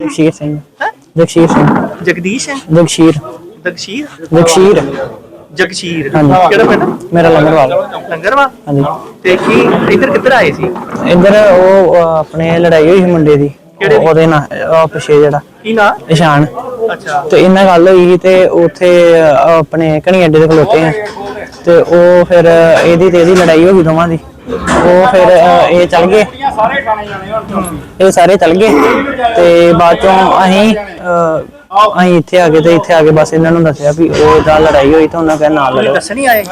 ਜਗਸ਼ੀਰ ਸਿੰਘ। ਹੈਂ? ਜਗਸ਼ੀਰ ਸਿੰਘ। ਜਗਦੀਸ਼ ਹੈ? ਜਗਸ਼ੀਰ। ਦਗਸ਼ੀਰ ਜਗਸ਼ੀਰ। ਜਗਸ਼ੀਰ। ਹਾਂਜੀ। ਕਿਹੜਾ ਪਿੰਡ? ਮੇਰਾ ਲੰਗਰਵਾਲ। ਲੰਗਰਵਾ ਹਾਂਜੀ। ਤੇ ਕੀ ਇੱਧਰ ਕਿੱਧਰ ਆਏ ਸੀ? ਇੱਧਰ ਉਹ ਅਹ, ਆਪਣੇ ਲੜਾਈ ਹੋਈ ਸੀ ਮੁੰਡੇ ਦੀ। ਕਿਹੜੇ ਦੀ? ਉਹਦੇ ਨਾਲ ਉਹ ਪਿਛੇ ਜਿਹੜਾ। ਕੀ ਨਾਂ? ਇਸ਼ਾਨ। ਅੱਛਾ। ਤੇ ਇਹਨਾਂ ਗੱਲ ਹੋਈ ਸੀ ਤੇ ਉੱਥੇ ਅਹ, ਆਪਣੇ ਕਣੀ ਅੱਡੇ ਤੇ ਖਲੋਤੇ ਆ। ਤੇ ਉਹ ਫਿਰ ਇਹਦੀ ਤੇ ਇਹਦੀ ਲੜਾਈ ਹੋ ਗਈ ਦੋਵਾਂ ਦੀ। ਉਹ ਫਿਰ ਅਹ, ਇਹ ਚੱਲ ਗਏ। ਇਹ ਸਾਰੇ ਚੱਲ ਗਏ। ਤੇ ਬਾਅਦ ਚੋਂ ਅਸੀਂ ਅਹ, ਅਸੀਂ ਇੱਥੇ ਆ ਗਏ ਤੇ ਇੱਥੇ ਆ ਕੇ ਬਸ ਇਹਨਾਂ ਨੂੰ ਦੱਸਿਆ ਵੀ ਉਹ ਦਾ ਲੜਾਈ ਹੋਈ ਤਾਂ ਉਹਨਾਂ ਕਹਿੰਦਾ ਨਾਲ ਤੁਸੀਂ ਲੜੋ। ਦੱਸਣੀ ਆਏ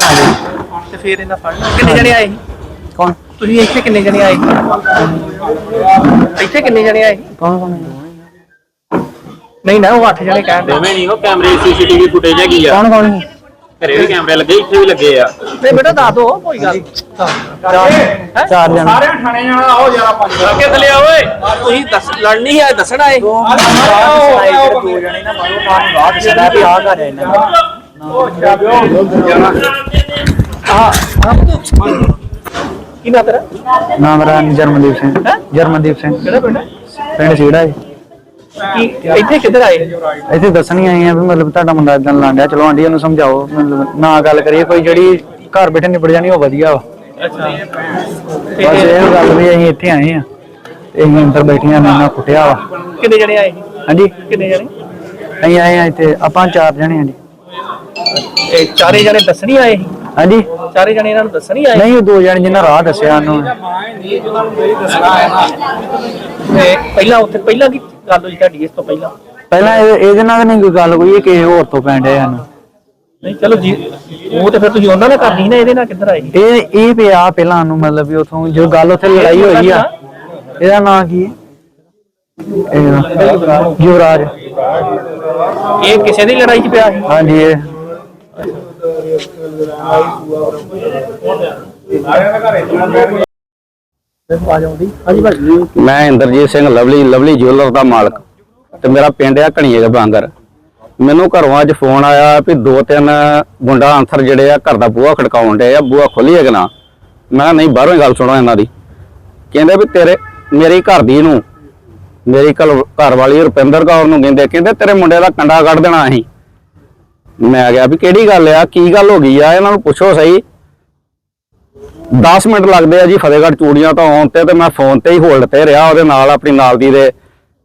ਤੇ ਫਿਰ ਇਹਨਾਂ ਫੜ ਲਿਆ। ਕਿੰਨੇ ਜਣੇ ਆਏ ਸੀ? ਕੌਣ? ਤੁਸੀਂ ਇੱਥੇ ਕਿੰਨੇ ਜਣੇ ਆਏ ਇੱਥੇ ਕਿੰਨੇ ਜਣੇ ਆਏ ਕੌਣ ਕੌਣ? ਨਹੀਂ ਨਾ ਉਹ 8 ਜਣੇ ਕਹਿਣ ਦੇ। ਦੋਵੇਂ ਨਹੀਂ ਉਹ ਕੈਮਰੇ ਸੀਸੀਟੀਵੀ ਫੁਟੇਜ ਹੈਗੀ ਆ। ਕੌਣ ਕੌਣ? ਸੀ? ਘਰੇ ਵੀ ਕੈਮਰੇ ਲੱਗੇ ਇੱਥੇ ਵੀ ਲੱਗੇ ਆ। ਤੇ ਬੇਟਾ ਦੱਸ ਦੋ ਕੋਈ ਗੱਲ ਹੈਂ? ਚਾਰ ਜਣੇ ਅੱਗੇ ਥੱਲੇ ਆ ਓਏ? ਤੁਸੀਂ ਦੱਸ ਲੜਨੀ ਹੈ ਦੱਸਣ ਆਏ ਦੋ ਜਣੇ ਨਾ ਮਾਰੋ ਮਾਰ ਬਾਅਦ ਸਦਾ ਵੀ ਆ ਕਰ ਰਹੇ ਨੇ ਕੀ ਨਾਂ ਤੇਰਾ? ਨਾਮ ਮੇਰਾ ਜਰਮਨਦੀਪ ਸਿੰਘ। ਹੈਂ? ਜਰਮਨਦੀਪ ਸਿੰਘ। ਕਿਹੜਾ ਪਿੰਡ ਪਿੰਡ ਸੀੜਾ ਹੈ ਕੀ ਇੱਥੇ ਕਿੱਧਰ ਆਏ? ਇੱਥੇ ਦੱਸਣੀ ਆਏ ਆ ਵੀ ਮਤਲਬ ਤੁਹਾਡਾ ਮੁੰਡਾ ਇਦਾਂ ਲਾਂਡਿਆ ਚਲੋ ਆਂਟੀ ਨੂੰ ਸਮਝਾਓ ਮਤਲਬ ਨਾ ਗੱਲ ਕਰੀਏ ਕੋਈ ਜਿਹੜੀ ਘਰ ਬੈਠੇ ਨਿਬੜ ਜਾਣੀ ਉਹ ਵਧੀਆ ਵਾ। ਅੱਛਾ। ਬਸ ਇਹ ਗੱਲ ਵੀ ਅਸੀਂ ਇੱਥੇ ਆਏ ਆ ਅਸੀਂ ਅੰਦਰ ਬੈਠੀਆਂ ਨੇ ਨਾ ਕੁੱਟਿਆ ਵਾ। ਕਿੰਨੇ ਜਣੇ ਆਏ? ਹਾਂਜੀ? ਕਿੰਨੇ ਜਣੇ? ਅਸੀਂ ਆਏ ਆ ਇੱਥੇ ਆਪਾਂ ਚਾਰ ਜਣੇ ਹਾਂ ਜੀ। ਇਹ ਚਾਰੇ ਜਣੇ ਦੱਸਣੀ ਆਏ ਸੀ? ਹਾਂਜੀ। ਚਾਰੇ ਜਣੇ ਇਹਨਾਂ ਨੂੰ ਦੱਸਣੀ ਆਏ। ਨਹੀਂ ਉਹ ਦੋ ਜਣੇ ਜਿਨ੍ਹਾਂ ਰਾਹ ਦੱਸਿਆ ਉਹਨੂੰ। ਤੇ ਪਹਿਲਾਂ ਉੱਥੇ ਪਹਿਲਾਂ ਕੀ ਗੱਲ ਹੋਈ ਤੁਹਾਡੀ ਇਸ ਤੋਂ ਪਹਿਲਾਂ? ਪਹਿਲਾਂ ਇਹ- ਇਹਦੇ ਨਾਲ ਨਹੀਂ ਕੋਈ ਗੱਲ ਕੋਈ ਇਹ ਕਿਸੇ ਹੋਰ ਤੋਂ ਪੈਂਦੇ ਹਨ ਨਹੀਂ ਚਲੋ ਜੀ ਉਹ ਤੇ ਫਿਰ ਤੁਸੀਂ ਉਹਨਾਂ ਨਾਲ ਕਰਨੀ ਸੀ ਨਾ ਇਹਦੇ ਨਾਲ ਕਿੱਧਰ ਆਏ? ਇਹ ਇਹ ਪਿਆ ਪਹਿਲਾਂ ਨੂੰ ਮਤਲਬ ਵੀ ਉਥੋਂ ਜੋ ਗੱਲ ਉੱਥੇ ਲੜਾਈ ਹੋਈ ਆ। ਇਹਦਾ ਨਾਂ ਕੀ ਹੈ? ਇਹਦਾ ਯੁਵਰਾਜ। ਇਹ ਕਿਸੇ ਦੀ ਲੜਾਈ 'ਚ ਪਿਆ ਸੀ? ਹਾਂਜੀ ਇਹ। ਮੈਂ Inderjit Singh Lovely Lovely jeweller ਦਾ ਮਾਲਕ ਤੇ ਮੇਰਾ ਪਿੰਡ ਆ ਘਣੀਏ ਬਾਂਗਰ। ਮੈਨੂੰ ਘਰੋਂ ਅੱਜ ਫੋਨ ਆਇਆ ਵੀ ਦੋ ਤਿੰਨ ਗੁੰਡਾ ਅੰਸਰ ਜਿਹੜੇ ਆ ਘਰ ਦਾ ਬੂਹਾ ਖੜਕਾਉਣ ਡੇ ਆ, ਬੂਹਾ ਖੋਲੀਏ ਕਿ ਨਾ। ਮੈਂ ਨਹੀਂ, ਬਾਹਰੋਂ ਹੀ ਗੱਲ ਸੁਣੋ ਇਹਨਾਂ ਦੀ। ਕਹਿੰਦੇ ਵੀ ਤੇਰੇ, ਮੇਰੀ ਘਰ ਦੀ ਨੂੰ, ਮੇਰੀ ਘਰ ਘਰ ਵਾਲੀ ਰੁਪਿੰਦਰ ਕੌਰ ਨੂੰ ਕਹਿੰਦੇ ਕਹਿੰਦੇ ਤੇਰੇ ਮੁੰਡੇ ਦਾ ਕੰਡਾ ਕੱਢ ਦੇਣਾ ਅਸੀਂ। ਮੈਂ ਕਿਹਾ ਵੀ ਕਿਹੜੀ ਗੱਲ ਆ, ਕੀ ਗੱਲ ਹੋ ਗਈ ਆ? ਇਹਨਾਂ ਨੂੰ ਪੁੱਛੋ ਸਹੀ। 10 ਮਿੰਟ ਲੱਗਦੇ ਆ ਜੀ ਫਤਿਹਗੜ੍ਹ ਚੂੜੀਆਂ ਤੋਂ ਆਉਣ ਤੇ ਤੇ ਮੈਂ ਫੋਨ ਤੇ ਹੀ ਹੋਲਡ ਤੇ ਰਿਹਾ ਉਹਦੇ ਨਾਲ ਆਪਣੀ ਨਾਲ ਦੀ ਦੇ।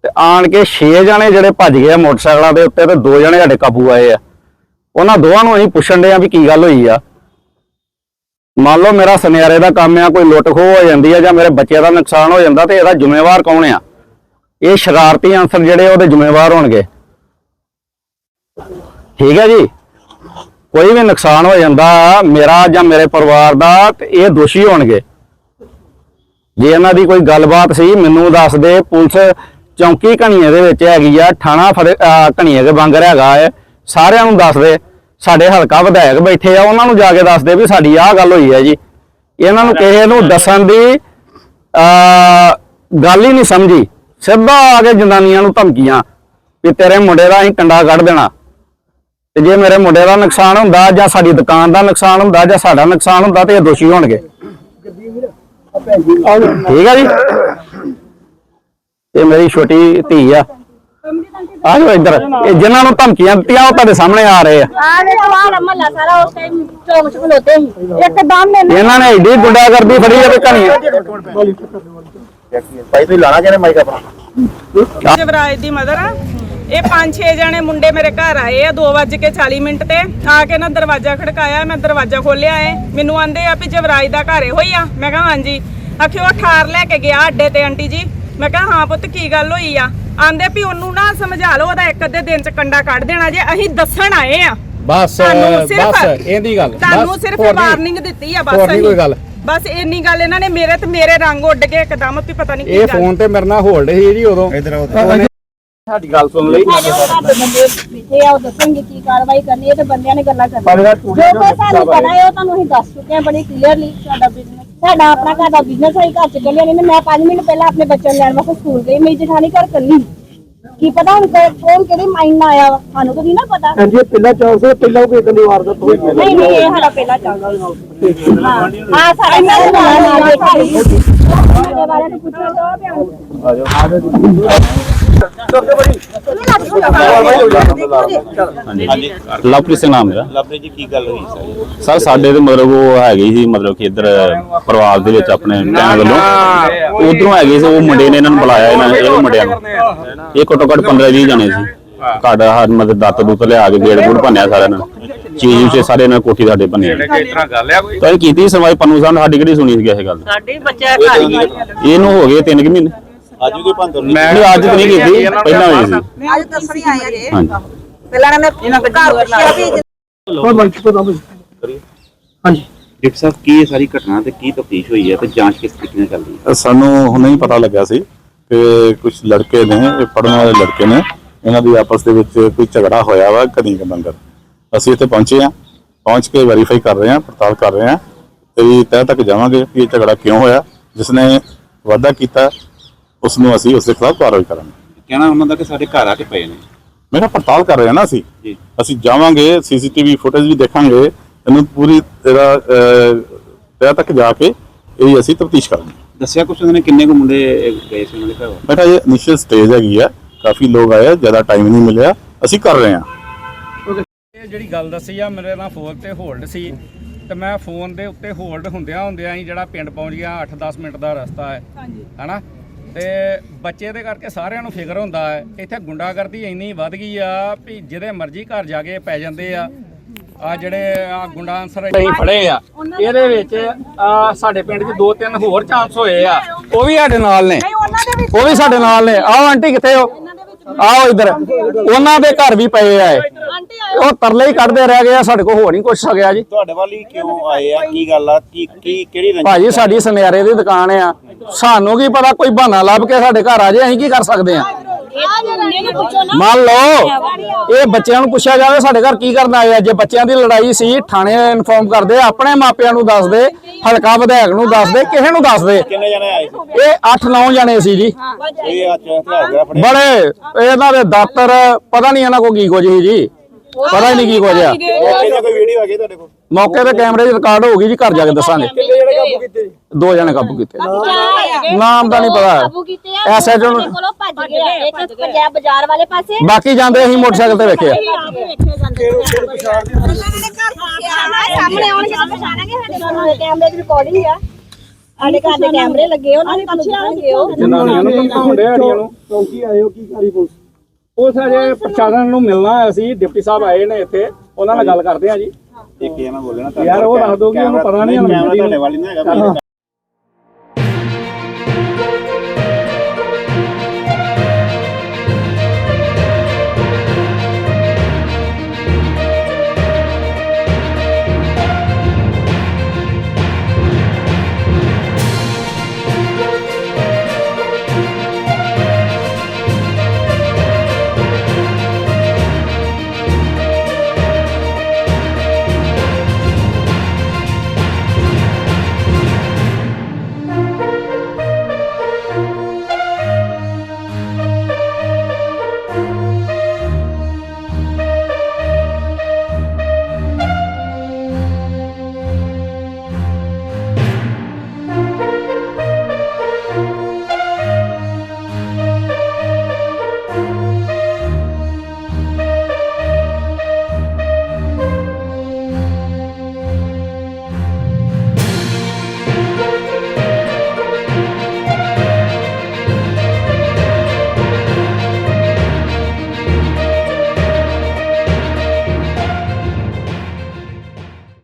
ਤੇ ਆਣ ਕੇ 6 ਜਣੇ ਜਿਹੜੇ ਭੱਜ ਗਏ ਆ ਮੋਟਰਸਾਈਕਲਾਂ ਦੇ ਉੱਤੇ ਤੇ ਦੋ ਜਣੇ ਸਾਡੇ ਕਾਬੂ ਆਏ ਆ। ਉਹਨਾਂ ਦੋਵਾਂ ਨੂੰ ਅਸੀਂ ਪੁੱਛਣ ਦੇ ਆ ਵੀ ਕੀ ਗੱਲ ਹੋਈ ਆ। ਮੰਨ ਲਓ ਮੇਰਾ ਸੁਨਿਆਰੇ ਦਾ ਕੰਮ ਆ, ਕੋਈ ਲੁੱਟ ਖੋਹ ਹੋ ਜਾਂਦੀ ਆ ਜਾਂ ਮੇਰੇ ਬੱਚੇ ਦਾ ਨੁਕਸਾਨ ਹੋ ਜਾਂਦਾ ਤੇ ਇਹਦਾ ਜ਼ਿੰਮੇਵਾਰ ਕੌਣ ਆ? ਇਹ ਸ਼ਰਾਰਤੀ ਅਨਸਰ ਜਿਹੜੇ ਉਹਦੇ ਜ਼ਿੰਮੇਵਾਰ ਹੋਣਗੇ। ਠੀਕ ਹੈ ਜੀ? ਕੋਈ ਵੀ ਨੁਕਸਾਨ ਹੋ ਜਾਂਦਾ ਮੇਰਾ ਜਾਂ ਮੇਰੇ ਪਰਿਵਾਰ ਦਾ ਤੇ ਇਹ ਦੋਸ਼ੀ ਹੋਣਗੇ। ਜੇ ਇਹਨਾਂ ਦੀ ਕੋਈ ਗੱਲਬਾਤ ਸੀ, ਮੈਨੂੰ ਦੱਸ ਦੇ, ਪੁਲਿਸ ਚੌਂਕੀ ਘਣੀਏ ਦੇ ਵਿੱਚ ਹੈਗੀ ਆ, ਥਾਣਾ ਫਤਿਹ, ਅਹ, ਘਣੀਏ ਦੇ ਬੰਗਰ ਹੈਗਾ ਹੈ ਸਾਰਿਆਂ ਨੂੰ ਦੱਸ ਦੇ। ਸਾਡੇ ਹਲਕਾ ਵਿਧਾਇਕ ਬੈਠੇ ਆ, ਉਹਨਾਂ ਨੂੰ ਜਾ ਕੇ ਦੱਸ ਦੇ ਵੀ ਸਾਡੀ ਆਹ ਗੱਲ ਹੋਈ ਹੈ ਜੀ। ਇਹਨਾਂ ਨੂੰ ਕਿਸੇ ਨੂੰ ਦੱਸਣ ਦੀ, ਅਹ, ਗੱਲ ਹੀ ਨਹੀਂ ਸਮਝੀ। ਸਿੱਧਾ ਆ ਕੇ ਜਨਾਨੀਆਂ ਨੂੰ ਧਮਕੀਆਂ ਵੀ ਤੇਰੇ ਮੁੰਡੇ ਦਾ ਅਸੀਂ ਕੰਡਾ ਕੱਢ ਦੇਣਾ। ਤੇ ਜੇ ਮੇਰੇ ਮੁੰਡੇ ਦਾ ਨੁਕਸਾਨ ਹੁੰਦਾ ਜਾਂ ਸਾਡੀ ਦੁਕਾਨ ਦਾ ਨੁਕਸਾਨ ਹੁੰਦਾ ਜਾਂ ਸਾਡਾ ਨੁਕਸਾਨ ਹੁੰਦਾ ਤੇ ਇਹ ਦੋਸ਼ੀ ਹੋਣਗੇ। ਠੀਕ ਆ ਜੀ? ਇਹ ਮੇਰੀ ਛੋਟੀ ਧੀ ਆ। ਆ ਜਾਓ ਇੱਧਰ। ਇਹ ਜਿਨ੍ਹਾਂ ਨੂੰ ਧਮਕੀਆਂ ਦਿੱਤੀਆਂ ਉਹ ਤੁਹਾਡੇ ਸਾਹਮਣੇ ਆ ਰਹੇ ਆ। ਆ ਵੇ ਸਵਾਲ ਮਹੱਲਾ ਸਾਰਾ ਉਸ ਟਾਈਮ ਚੌਂਕ ਚ ਖਲੋਤੇ ਸੀ। ਇੱਕਦਮ ਮੈਨੂੰ ਇਹਨਾਂ ਨੇ ਏਡੀ ਗੁੰਡਾਗਰਦੀ ਫੜੀ ਆ ਤੇ ਕਹਾਣੀ ਜਵਰਾਜ ਦੀ ਮਦਰ ਆ। ਇਹ ਪੰਜ ਛੇ ਜਣੇ ਮੁੰਡੇ ਮੇਰੇ ਘਰ ਆਏ ਆ 2:40 ਮਿੰਟ ਤੇ। ਆ ਕੇ ਨਾ ਦਰਵਾਜ਼ਾ ਖੜਕਾਇਆ ਮੈਂ ਦਰਵਾਜ਼ਾ ਖੋਲਿਆ ਏ। ਮੈਨੂੰ ਆਂਦੇ ਆ ਵੀ ਜਵਰਾਜ ਦਾ ਘਰ ਇਹੋ ਹੀ ਆ। ਮੈਂ ਕਿਹਾ ਹਾਂਜੀ। ਆਖਿਓ ਉਹ ਠਾਰ ਲੈ ਕੇ ਗਿਆ ਅੱਡੇ ਤੇ ਆਂਟੀ ਜੀ। ਮੈਂ ਕਿਹਾ ਹਾਂ ਪੁੱਤ ਕੀ ਗੱਲ ਹੋਈ ਆ? ਆਂਦੇ ਵੀ ਉਹਨੂੰ ਨਾ ਸਮਝਾ ਲਓ ਉਹਦਾ ਇੱਕ ਅੱਧੇ ਦਿਨ ਚ ਕੰਡਾ ਕੱਢ ਦੇਣਾ ਜੇ ਅਸੀਂ ਦੱਸਣ ਆਏ ਆ। ਬਸ ਤੁਹਾਨੂੰ ਸਿਰਫ ਬਸ ਇਹਦੀ ਗੱਲ। ਤੁਹਾਨੂੰ ਸਿਰਫ ਵਾਰਨਿੰਗ ਦਿੱਤੀ ਆ ਬਸ ਹੋਰ ਨਹੀਂ ਕੋਈ। ਗੱਲ। ਬਸ ਇੰਨੀ ਗੱਲ ਇਹਨਾਂ ਨੇ ਮੇਰੇ ਤੇ ਮੇਰੇ ਰੰਗ ਉੱਡ ਗਏ ਇੱਕਦਮ ਵੀ ਪਤਾ ਨਹੀਂ ਕੀ ਇਹ ਗੱਲ। ਫੋਨ ਤੇ ਮੇਰੇ ਨਾਲ ਹੋਲਡ ਸੀ ਜੀ ਉਦੋਂ। ਸਾਡੀ ਗੱਲ ਸੁਣ ਲਈ। ਸਾਡੇ ਉਹ ਘਰ ਦੇ ਬੰਦੇ ਬੈਠੇ ਆ ਉਹ ਦੱਸਣਗੇ ਕੀ ਕਾਰਵਾਈ ਕਰਨੀ ਹੈ ਤੇ ਬੰਦਿਆਂ ਨੇ ਗੱਲਾਂ ਕਰਨੀਆਂ। ਜੋ ਕੋਈ ਸਾਨੂੰ ਪਤਾ ਹੈ ਉਹ ਤੁਹਾਨੂੰ ਅਸੀਂ ਦੱਸ ਚੁੱਕੇ ਹਾਂ ਬੜੀ ਕਲੀਅਰਲੀ ਸਾਡਾ ਬਿਜ਼ਨਸ ਸਾਡਾ ਆਪਣਾ ਘਰ ਦਾ ਬਿਜ਼ਨਸ ਹੈ ਘਰ ਚ ਚੱਲਿਆ ਨਹੀਂ ਮੈਂ 5 ਮਿੰਟ ਪਹਿਲਾਂ ਆਪਣੇ ਬੱਚਿਆਂ ਨੂੰ ਲੈਣ ਵਾਸਤੇ ਸਕੂਲ ਗਈ ਮੇਰੀ ਜਠਾਣੀ ਘਰ ਕੱਲੀ ਕੀ ਪਤਾ ਹੁਣ ਕੌਣ ਕੌਣ ਕਿਹੜੇ ਮਾਈਂਡ ਨਾਲ ਆਇਆ ਵਾ? ਸਾਨੂੰ ਤਾਂ ਨਹੀਂ ਨਾ ਪਤਾ। ਹਾਂਜੀ ਪਹਿਲਾ ਚਾਂਸ ਹੈ ਪਹਿਲਾਂ ਕੋਈ ਇਦਾਂ ਦੀ ਵਾਰਦਾਤ ਹੋਈ ਨਹੀਂ ਨਹੀਂ ਇਹ ਸਾਡਾ ਪਹਿਲਾ ਚੱਲਦਾ ਹਾਂ ਆ ਸਾਡਾ ਇਹਨਾਂ ਦੇ ਨਾਲ ਨਾਲ ਦੇਖੀ ਬਾਰੇ ਨੂੰ ਪੁੱਛਿਆ ਤਾਂ ਹਾਂਜੀ ਲਵਪ੍ਰੀਤ ਸਿੰਘ ਨਾਮ ਮੇਰਾ। ਲੱਭਰੇ ਜੀ ਕੀ ਗੱਲ ਹੋਈ ਸਾਰੀ ਸਰ ਸਾਡੇ ਤੇ ਮਤਲਬ ਉਹ ਹੈਗੀ ਸੀ ਮਤਲਬ ਕਿ ਇੱਧਰ ਪਰਿਵਾਰ ਦੇ ਵਿੱਚ ਆਪਣੇ ਭੈਣ ਵੱਲੋਂ। ਉਧਰੋਂ ਹੈਗੇ ਸੀ ਉਹ ਮੁੰਡੇ ਨੇ ਇਹਨਾਂ ਨੂੰ ਬੁਲਾਇਆ ਇਹਨਾਂ ਇਹ ਮੁੰਡਿਆਂ ਨੂੰ। ਇਹ ਘੱਟੋ ਘੱਟ 15 20 ਜਣੇ ਸੀ। ਘਾੜਾ ਹਰ ਮਤਲਬ ਦੱਤ ਦੁੱਤ ਲਿਆ ਕੇ ਗੇੜ ਗੂੜ ਭੰਨਿਆ ਸਾਰਿਆਂ ਨੂੰ ਚੀਜ਼ ਵਿੱਚ ਸਾਰੇ ਇਹਨਾਂ ਕੋਠੀ ਸਾਡੇ ਭੰਨੇ। ਇਸ ਤਰ੍ਹਾਂ ਗੱਲ ਆ ਕੋਈ? ਤਾਂ ਇਹ ਕੀਤੀ ਸੁਣਵਾਈ ਪੰਨੂ ਸਾਹਿਬ ਨੇ ਸਾਡੀ ਕਿਹੜੀ ਸੁਣੀ ਸੀ ਇਹ ਗੱਲ? ਸਾਡੀ ਬੱਚਾ ਘਰ। ਹੀ ਇਹਨੂੰ ਹੋ ਗਏ 3 ਮਹੀਨੇ। ਅੱਜ ਵੀ ਭੰਦਰ ਨਹੀਂ ਅੱਜ ਤਾਂ ਨਹੀਂ ਕੀਤੀ ਪਹਿਲਾਂ ਹੋਈ ਸੀ। ਅੱਜ ਦੱਸਣੀ ਆਇਆ ਜੇ। ਹਾਂਜੀ। ਪਹਿਲਾਂ ਕਹਿੰਦੇ ਇਹਨਾਂ ਘਰ ਪੁੱਛਿਆ ਵੀ ਡਿਪਟੀ ਸਾਹਿਬ ਕੀ ਇਹ ਸਾਰੀ ਘਟਨਾ ਤੇ ਕੀ ਤਫਤੀਸ਼ ਹੋਈ ਹੈ ਤੇ ਜਾਂਚ ਕਿਸ ਤਰੀਕੇ ਨਾਲ ਚੱਲ ਰਹੀ ਹੈ? ਸਾਨੂੰ ਹੁਣੇ ਹੀ ਪਤਾ ਲੱਗਿਆ ਸੀ ਕਿ ਕੁਝ ਲੜਕੇ ਨੇ ਇਹ ਪੜਨ ਵਾਲੇ ਲੜਕੇ ਨੇ ਇਹਨਾਂ ਦੀ ਆਪਸ ਦੇ ਵਿੱਚ ਕੋਈ ਝਗੜਾ ਹੋਇਆ ਵਾ ਕਦੀ ਕੇ ਮੰਦਰ ਅਸੀਂ ਇੱਥੇ ਪਹੁੰਚੇ ਆ ਪਹੁੰਚ ਕੇ ਵੈਰੀਫਾਈ ਕਰ ਰਹੇ ਆ ਪੜਤਾਲ ਕਰ ਰਹੇ ਆ ਤੇ ਤਹਿ ਤੱਕ ਜਾਵਾਂਗੇ ਕਿ ਇਹ ਝਗੜਾ ਕਿਉਂ ਹੋਇਆ ਜਿਸ ਨੇ ਵਾਅਦਾ ਕੀਤਾ ਉਸ ਨੂੰ ਅਸੀਂ ਉਸ ਦੇ ਖਿਲਾਫ ਕਾਰਵਾਈ ਕਰਾਂਗੇ। ਕਹਿਣਾ ਉਹਨਾਂ ਦਾ ਕਿ ਸਾਡੇ ਘਰ ਆ ਕੇ ਪਏ ਨੇ। ਮੈਂ ਕਿਹਾ ਪੜਤਾਲ ਕਰ ਰਹੇ ਨਾ ਅਸੀਂ। ਜੀ। ਅਸੀਂ ਜਾਵਾਂਗੇ ਸੀਸੀਟੀਵੀ ਫੁਟੇਜ ਵੀ ਦੇਖਾਂਗੇ ਇਹਨੂੰ ਪੂਰੀ ਇਹਦਾ ਅਹ, ਤਹਿ ਤੱਕ ਜਾ ਕੇ ਇਹ ਅਸੀਂ ਤਫਤੀਸ਼ ਕਰਾਂਗੇ। ਦੱਸਿਆ ਕੁਛ ਉਹਨਾਂ ਨੇ ਕਿੰਨੇ ਕੁ ਮੁੰਡੇ ਗਏ ਸੀ ਉਹਨਾਂ ਦੇ ਘਰ? ਬੇਟਾ ਇਹ ਇਨੀਸ਼ੀਅਲ ਸਟੇਜ ਹੈਗੀ ਆ ਕਾਫੀ ਲੋਕ ਆਏ ਆ ਜ਼ਿਆਦਾ ਟਾਈਮ ਨਹੀਂ ਮਿਲਿਆ ਅਸੀਂ ਕਰ ਰਹੇ ਹਾਂ ਇਹ ਜਿਹੜੀ ਗੱਲ ਦੱਸੀ ਆ ਮੇਰੇ ਨਾਲ ਫੋਨ ਤੇ ਹੋਲਡ ਸੀ। ਤੇ ਮੈਂ ਫੋਨ ਦੇ ਉੱਤੇ ਹੋਲਡ ਹੁੰਦਿਆਂ ਹੁੰਦਿਆਂ ਹੀ ਜਿਹੜਾ ਪਿੰਡ ਪਹੁੰਚ ਗਿਆ 8-10 ਮਿੰਟ ਦਾ ਰਸਤਾ ਹੈ। ਹਾਂਜੀ। ਹਨਾ? ਤੇ ਬੱਚੇ ਦੇ ਕਰਕੇ ਸਾਰਿਆਂ ਨੂੰ ਫਿਕਰ ਹੁੰਦਾ ਹੈ। ਇੱਥੇ ਗੁੰਡਾਗਰਦੀ ਇੰਨੀ ਵੱਧ ਗਈ ਆ ਵੀ ਜਿਹਦੇ ਮਰਜ਼ੀ ਘਰ ਜਾ ਕੇ ਪੈ ਜਾਂਦੇ ਆ। ਆ ਜਿਹੜੇ ਆ ਗੁੰਡਾ ਅਨਸਰ ਅਸੀਂ ਫੜੇ ਆ। ਇਹਦੇ ਵਿੱਚ ਆ ਸਾਡੇ ਪਿੰਡ 'ਚ ਦੋ ਤਿੰਨ ਹੋਰ ਚਾਂਸ ਹੋਏ ਆ। ਉਹ ਵੀ ਸਾਡੇ ਨਾਲ ਨੇ। ਉਹ ਵੀ ਸਾਡੇ ਨਾਲ ਨੇ। ਆਓ ਆਂਟੀ ਕਿੱਥੇ ਹੋ? ਆਓ ਇੱਧਰ। ਉਹਨਾਂ ਦੇ ਘਰ ਵੀ ਪਏ ਆ ਇਹ। ਉਹ ਤਰਲੇ ਹੀ ਕੱਢਦੇ ਰਹਿ ਗਏ ਆ ਸਾਡੇ ਕੋਲ ਹੋ ਨਹੀਂ ਕੁਛ ਸਕਿਆ ਜੀ। ਤੁਹਾਡੇ ਵੱਲ ਹੀ ਕਿਉਂ ਆਏ ਆ? ਕੀ ਗੱਲ ਆ? ਕੀ ਕੀ ਕਿਹੜੀ ਰੰਜਿਸ਼ ਭਾਜੀ ਸਾਡੀ ਸੁਨਿਆਰੇ ਦੀ ਦੁਕਾਨ ਆ। ਸਾਨੂੰ ਕੀ ਪਤਾ ਕੋਈ ਬਹਾਨਾ ਲੱਭ ਕੇ ਸਾਡੇ ਘਰ ਆ ਜਾਏ ਅਸੀਂ ਕੀ ਕਰ ਸਕਦੇ ਆ? ਜੇ ਮੰਨ ਲਓ ਇਹ ਬੱਚਿਆਂ ਨੂੰ ਪੁੱਛਿਆ ਜਾਵੇ ਸਾਡੇ ਘਰ ਕੀ ਕਰਨ ਆਏ ਆ? ਜੇ ਬੱਚਿਆਂ ਦੀ ਲੜਾਈ ਸੀ ਥਾਣੇ ਇਨਫੋਰਮ ਕਰਦੇ ਆਪਣੇ ਮਾਪਿਆਂ ਨੂੰ ਦੱਸਦੇ ਹਲਕਾ ਵਿਧਾਇਕ ਨੂੰ ਦੱਸਦੇ ਕਿਸੇ ਨੂੰ ਦੱਸਦੇ। ਕਿੰਨੇ ਜਣੇ ਆਏ ਸੀ? ਇਹ 8-9 ਜਣੇ ਸੀ ਜੀ। ਇਹ ਅੱਜ ਹਥਿਆਰ ਬੜੇ ਇਹਨਾਂ ਦੇ ਦਾਤਰ ਪਤਾ ਨਹੀਂ ਇਹਨਾਂ ਕੋ ਕੀ ਕੁਝ ਸੀ ਜੀ। ਪਤਾ ਹੀ ਨਹੀਂ ਕੀ ਕੁਝ ਆ ਮੌਕੇ ਤੇ ਕੋਈ ਵੀਡੀਓ ਆ ਗਈ ਤੁਹਾਡੇ ਕੋਲ? ਮੌਕੇ ਤੇ ਕੈਮਰੇ 'ਚ ਰਿਕਾਰਡ ਹੋ ਗਈ ਜੀ ਘਰ ਜਾ ਕੇ ਦੱਸਾਂਗੇ। ਦੋ ਜਣੇ ਕਾਬੂ ਕੀਤੇ। ਨਾਮ ਦਾ ਨਹੀਂ ਪਤਾ। ਕਾਬੂ ਕੀਤੇ ਆ ਐਸਾ ਜੋ ਸਾਡੇ ਕੋਲੋਂ ਭੱਜ ਗਏ ਆ। ਇੱਕ ਪੰਜਾਬ ਬਾਜ਼ਾਰ ਵਾਲੇ ਪਾਸੇ। ਬਾਕੀ ਜਾਂਦੇ ਅਸੀਂ ਮੋਟਰਸਾਈਕਲ ਤੇ ਵੇਖੇ ਆ। ਅੱਗੇ ਵੇਖੇ ਜਾਂਦੇ ਸਾਹਮਣੇ ਆਉਣਗੇ ਤਾਂ ਪਛਾਣਾਂਗੇ ਸਾਡੇ ਕੋਲ ਕੈਮਰੇ ਦੀ ਰਿਕਾਰਡਿੰਗ ਆ। ਸਾਡੇ ਘਰ ਦੇ ਕੈਮਰੇ ਲੱਗੇ ਉਹਨਾਂ ਨੇ ਤੁਹਾਨੂੰ ਦਿਖਾਣਗੇ ਉਹ। ਜਨਾਨੀਆਂ ਨੂੰ ਧਮਕਾਉਂਦੇ ਆੜੀਆਂ ਨੂੰ। ਚੌਂਕੀ ਆਏ ਹੋ? ਕੀ ਕਰੀ ਪੁਲਿਸ? ਉਸ ਅਜੇ ਪ੍ਰਸ਼ਾਸਨ ਨੂੰ ਮਿਲਣਾ ਹੋਇਆ ਸੀ ਡਿਪਟੀ ਸਾਹਿਬ ਆਏ ਨੇ ਇੱਥੇ ਉਹਨਾਂ ਨਾਲ ਗੱਲ ਕਰਦੇ ਆ ਜੀ। ਇੱਕ ਇਹ ਨਾ ਬੋਲੇ ਨਾ ਯਾਰ ਉਹ ਦੱਸ ਕਿ ਉਹਨੂੰ ਪਤਾ ਨਹੀਂ ਕੈਮਰਾ ਹਲਮੰਦੀ ਤੁਹਾਡੇ ਨੂੰ ਵੱਲ ਨਾ ਹੈਗਾ